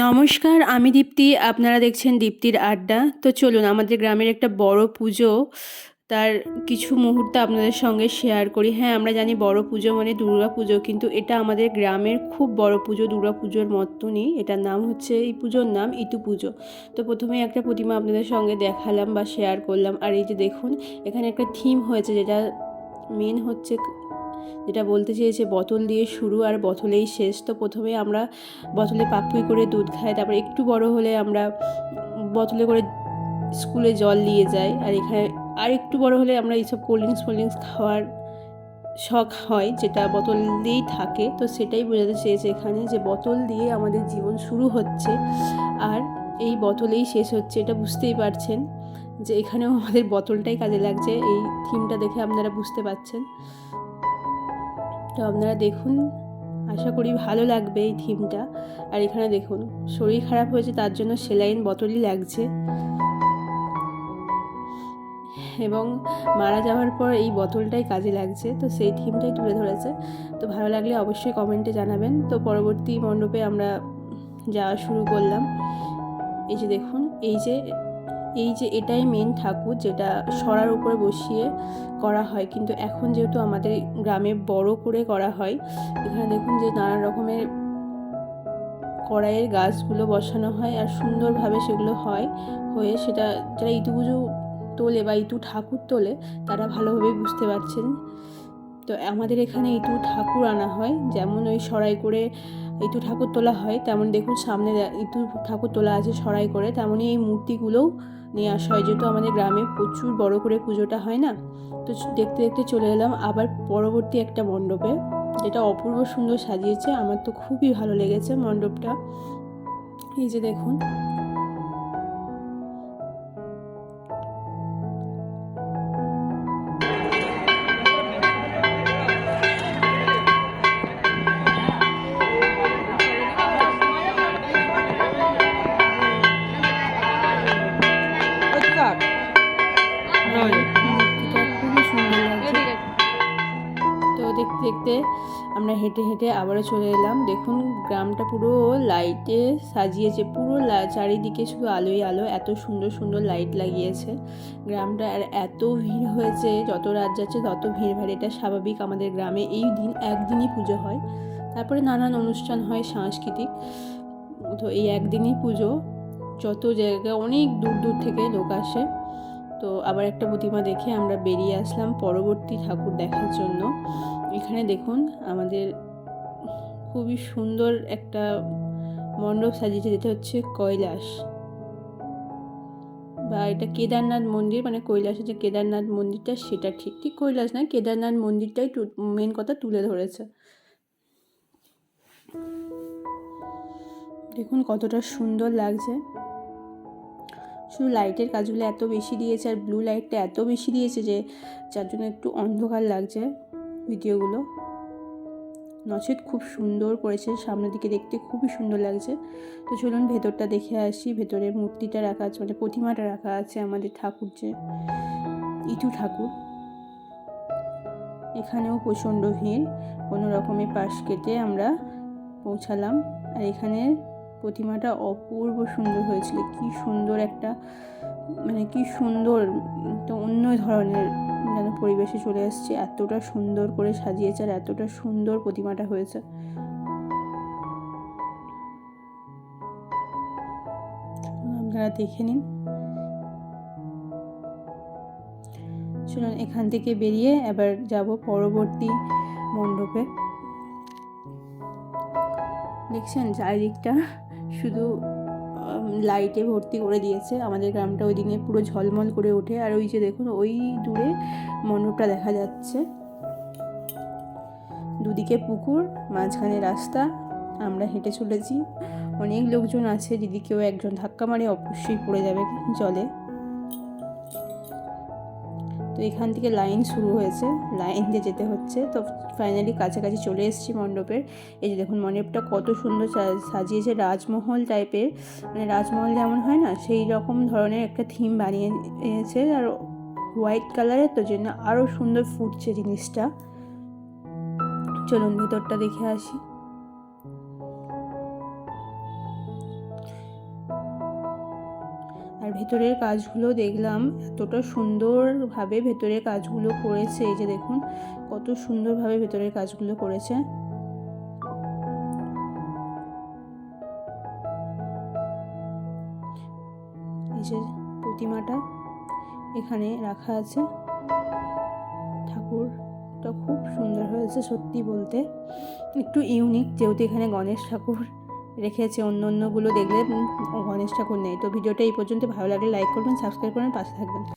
নমস্কার, আমি দীপ্তি। আপনারা দেখছেন দীপ্তির আড্ডা। তো চলুন, আমাদের গ্রামের একটা বড় পুজো, তার কিছু মুহূর্ত আপনাদের সঙ্গে শেয়ার করি। হ্যাঁ আমরা জানি বড় পুজো মানে দুর্গা পুজো, কিন্তু এটা আমাদের গ্রামের খুব বড় পুজো, দুর্গা পুজোর মতনই। এটার নাম হচ্ছে, এই পুজোর নাম ইতু পুজো। তো প্রথমে একটা প্রতিমা আপনাদের সঙ্গে দেখালাম বা শেয়ার করলাম। আর এই যে দেখুন, এখানে একটা থিম হয়েছে, যেটা মেন হচ্ছে যেটা বলতে চেয়েছে, বোতল দিয়ে শুরু আর বোতলেই শেষ। তো প্রথমে আমরা বোতলে পাপুই করে দুধ খাই, তারপর একটু বড় হলে আমরা বোতলে করে স্কুলে জল নিয়ে যাই। আর এখানে আর একটু বড় হলে আমরা এইসব কোল্ড ড্রিঙ্কস, ফোল্ড ড্রিঙ্কস খাওয়ার শখ হয়, যেটা বোতল দিয়েই থাকে। তো সেটাই বোঝাতে চেয়েছে এখানে যে বোতল দিয়ে আমাদের জীবন শুরু হচ্ছে আর এই বোতলেই শেষ হচ্ছে। এটা বুঝতেই পারছেন যে এখানেও আমাদের বোতলটাই কাজে লাগছে। এই থিমটা দেখে আপনারা বুঝতে পারছেন। তো আপনারা দেখুন, আশা করি ভালো লাগবে এই থিমটা। আর এখানে দেখুন, শরীর খারাপ হয়েছে, তার জন্য সেলাইন বোতলই লাগছে। এবং মারা যাওয়ার পর এই বোতলটাই কাজে লাগছে, তো সেই থিমটাই তুলে ধরেছে। তো ভালো লাগলে অবশ্যই কমেন্টে জানাবেন। তো পরবর্তী মণ্ডপে আমরা যাওয়া শুরু করলাম। এই যে দেখুন, এই যে এই যে এটাই মেন ঠাকুর যেটা সরার উপরে বসিয়ে করা হয়। কিন্তু এখন যেহেতু আমাদের গ্রামে বড় করে করা হয়, এখানে দেখুন যে নানা রকমের কড়াইয়ের গাছগুলো বসানো হয় আর সুন্দরভাবে সেগুলো হয়, হয়ে সেটা যারা ইতু পুজো তোলে বা ইতু ঠাকুর তোলে, তারা ভালোভাবে বুঝতে পারছেন। তো আমাদের এখানে ইতু ঠাকুর আনা হয়, যেমন ওই সরাই করে ইতু ঠাকুর তোলা হয়, তেমন দেখুন সামনে ইতু ঠাকুর তোলা আছে সরাই করে, তেমনই এই মূর্তিগুলোও নিয়ে আসা হয়। যেহেতু আমাদের গ্রামে প্রচুর বড় করে পুজোটা হয় না, তো দেখতে দেখতে চলে এলাম আবার পরবর্তী একটা মণ্ডপে, যেটা অপূর্ব সুন্দর সাজিয়েছে, আমার তো খুবই ভালো লেগেছে মণ্ডপটা। এই যে দেখুন দেখতে আমরা হেঁটে হেঁটে আবারও চলে এলাম। দেখুন, গ্রামটা পুরো লাইটে সাজিয়েছে, পুরো চারিদিকে শুধু আলোই আলো, এত সুন্দর সুন্দর লাইট লাগিয়েছে। গ্রামটা আর এত ভিড় হয়েছে, যত রাত যাচ্ছে তত ভিড় ভাড়, এটা স্বাভাবিক আমাদের গ্রামে। এই দিন, একদিনই পুজো হয়। তারপরে নানান অনুষ্ঠান হয় সাংস্কৃতিক। তো এই একদিনই পুজো। যত জায়গায়, অনেক দূর দূর থেকে লোক আসে। তো আবার একটা প্রতিমা দেখে আমরা বেরিয়ে আসলাম পরবর্তী ঠাকুর দেখার জন্য। এখানে দেখুন আমাদের খুবই সুন্দর একটা মণ্ডপ সাজিয়েছে, যেটা হচ্ছে কৈলাস। বা এটা কেদারনাথ মন্দির মানে কৈলাসের যে কেদারনাথ মন্দিরটা, সেটা ঠিক ঠিক কৈলাস না কেদারনাথ মন্দিরটাই মেন কথা তুলে ধরেছে। দেখুন কতটা সুন্দর লাগছে। শুধু লাইটের কাজগুলো এত বেশি দিয়েছে আর ব্লু লাইটটা এত বেশি দিয়েছে যে যার জন্য একটু অন্ধকার লাগছে ভিডিওগুলো। নচেত খুব সুন্দর করেছে, সামনের দিকে দেখতে খুবই সুন্দর লাগছে। তো চলুন ভেতরটা দেখে আসি ভেতরে মূর্তিটা রাখা আছে মানে প্রতিমাটা রাখা আছে আমাদের ঠাকুর যে ইটু ঠাকুর। এখানেও প্রচণ্ড ভিড়, কোনো রকমের পাশ কেটে আমরা পৌঁছালাম। আর এখানে প্রতিমাটা অপূর্ব সুন্দর হয়েছিল। কি সুন্দর একটা মানে কি সুন্দর, একটা অন্য ধরনের যেন পরিবেশে চলে এসছে। এতটা সুন্দর করে সাজিয়েছে আর এতটা সুন্দর প্রতিমাটা হয়েছে। আপনারা দেখে নিন। চলুন এখান থেকে বেরিয়ে এবার যাব পরবর্তী মণ্ডপে। দেখছেন চারিদিকটা শুধু লাইটে ভর্তি করে দিয়েছে। আমাদের গ্রামটা ওই দিনে পুরো ঝলমল করে ওঠে। আর ওই যে দেখুন, ওই দূরে মণ্ডপটা দেখা যাচ্ছে। দুদিকে পুকুর, মাঝখানে রাস্তা। আমরা হেঁটে চলেছি। অনেক লোকজন আছে, যদি কেউ একজন ধাক্কা মারে, অবশ্যই পড়ে যাবে জলে। তো এখান থেকে লাইন শুরু হয়েছে, লাইন দিয়ে যেতে হচ্ছে। তো ফাইনালি কাছাকাছি চলে এসেছি মণ্ডপের। এই যে দেখুন, মণ্ডপটা কত সুন্দর সাজিয়েছে রাজমহল টাইপের মানে রাজমহল যেমন হয় না, সেই রকম ধরনের একটা থিম বানিয়েছে। আর হোয়াইট কালারের তো জন্য আরও সুন্দর ফুটছে জিনিসটা। চলুন ভেতরটা দেখে আসি। ভেতরের কাজগুলো দেখলাম, এতটা সুন্দরভাবে ভেতরের কাজগুলো করেছে। এই যে দেখুন, কত সুন্দরভাবে ভেতরের কাজগুলো করেছে। এই যে প্রতিমাটা এখানে রাখা আছে। ঠাকুরটা খুব সুন্দর হয়েছে সত্যি বলতে। একটু ইউনিক, যেহেতু এখানে গণেশ ঠাকুর রেখেছে অন্য অন্যগুলো দেখলে গণেশ ঠাকুর নেই। তো ভিডিওটা এই পর্যন্ত। ভালো লাগলে লাইক করবেন সাবস্ক্রাইব করবেন, পাশে থাকবেন।